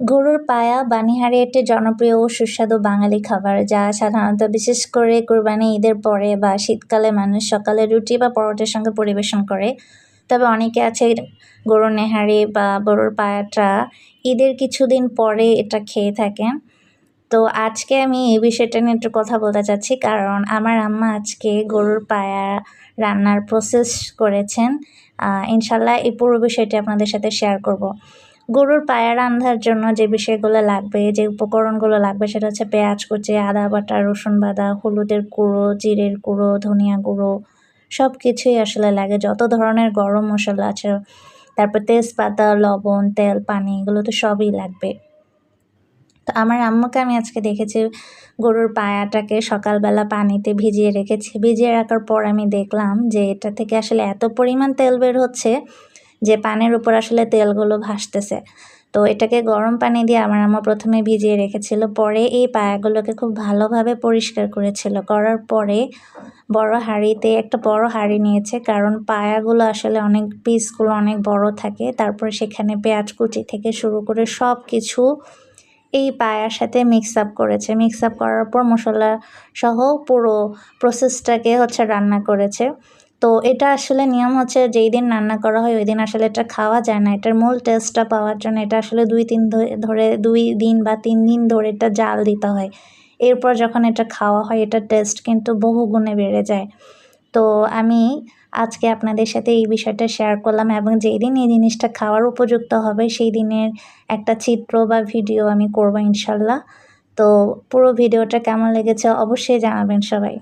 গরুর পায়া বানিহারি একটি জনপ্রিয় ও সুস্বাদু বাঙালি খাবার, যা সাধারণত বিশেষ করে কোরবানি ঈদের পরে বা শীতকালে মানুষ সকালে রুটি বা পরোটার সঙ্গে পরিবেশন করে। তবে অনেকে আছে গরুর নেহারি বা গরুর পায়াটা ঈদের কিছুদিন পরে এটা খেয়ে থাকেন। তো আজকে আমি এই বিষয়টা নিয়ে একটু কথা বলতে চাচ্ছি, কারণ আমার আম্মা আজকে গরুর পায়া রান্নার প্রসেস করেছেন। ইনশাল্লাহ এই পুরো বিষয়টি আপনাদের সাথে শেয়ার করব। গরুর পায়া রান্নার জন্য যে বিষয়গুলো লাগবে, যে উপকরণগুলো লাগবে সেটা হচ্ছে পেঁয়াজ কুচি, আদা বাটা, রসুন বাদা, হলুদের গুঁড়ো, জিরের গুঁড়ো, ধনিয়া গুঁড়ো সব কিছুই আসলে লাগে। যত ধরনের গরম মশলা আছে, তারপর তেজপাতা, লবণ, তেল, পানি, এগুলো তো সবই লাগবে। তো আমার আম্মুকে আমি আজকে দেখেছি গরুর পায়াটাকে সকালবেলা পানিতে ভিজিয়ে রেখেছি। ভিজিয়ে রাখার পর আমি দেখলাম যে এটা থেকে আসলে এত পরিমাণ তেল বের হচ্ছে যে পানের উপর আসলে তেলগুলো ভাসতেছে। তো এটাকে গরম পানি দিয়ে আমার আম্মা প্রথমে ভিজিয়ে রেখেছিল, পরে এই পায়াগুলোকে খুব ভালোভাবে পরিষ্কার করেছিল। করার পরে বড় হাঁড়িতে, একটা বড় হাঁড়ি নিয়েছে, কারণ পায়াগুলো আসলে অনেক পিসগুলো অনেক বড় থাকে। তারপরে সেখানে পেঁয়াজ কুচি থেকে শুরু করে সব কিছু এই পায়ার সাথে মিক্স আপ করেছে। মিক্স আপ করার পর মশলা সহ পুরো প্রসেসটাকে হচ্ছে রান্না করেছে। তো এটা আসলে নিয়ম হচ্ছে যেই দিন রান্না করা হয়, ওই দিন আসলে এটা খাওয়া যায় না। এটার মূল টেস্টটা পাওয়ার জন্য এটা আসলে দুই তিন ধরে দুই দিন বা তিন দিন ধরে এটা জাল দিতে হয়। এরপর যখন এটা খাওয়া হয় এটার টেস্ট কিন্তু বহু গুণে বেড়ে যায়। তো আমি আজকে আপনাদের সাথে এই বিষয়টা শেয়ার করলাম এবং যেই দিন এই জিনিসটা খাওয়ার উপযুক্ত হবে, সেই দিনের একটা চিত্র বা ভিডিও আমি করব ইনশাল্লাহ। তো পুরো ভিডিওটা কেমন লেগেছে অবশ্যই জানাবেন সবাই।